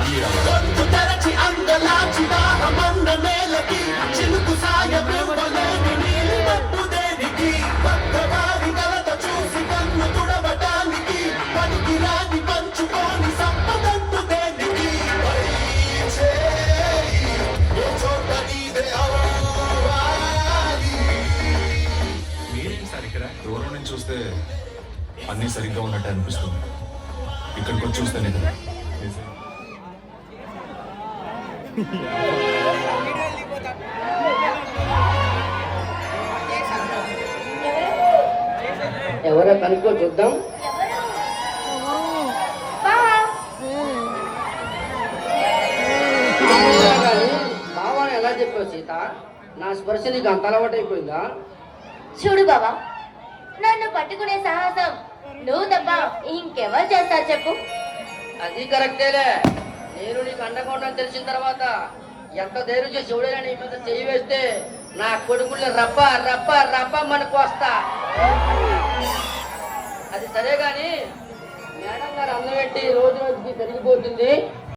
అన్ని చేయి, ఏ చోట నీదే అవ్వాలి. మీరేం సార్ ఇక్కడ దూరం నుంచి చూస్తే అన్ని సరిగ్గా ఉన్నట్టు అనిపిస్తుంది. ఇక్కడికి వచ్చి చూస్తేనే కదా. నిజం. ఎవరో కనుక్కో చూద్దాం. ఎలా చెప్పావు సీత? నా స్పర్శ నీకు అంత అలవాటైపోయిందా? చూడు బావా నన్ను పట్టుకునే సాహసం. నువ్వు తప్ప ఇంకెవరు చేస్తారు చెప్పు. అది కరెక్టేలే. నేను నీకు అండగా తెలిసిన తర్వాత ఎంత ధైర్యం చేసి ఎవడైనా నీ మీద చేయి వేస్తే నా కొడుకుల్ని రప్ప రప్ప రప్ప మనకు వస్తా అది సరే కానీ మేడం గారు అన్నం పెట్టి రోజు రోజుకి పెరిగిపోతుంది.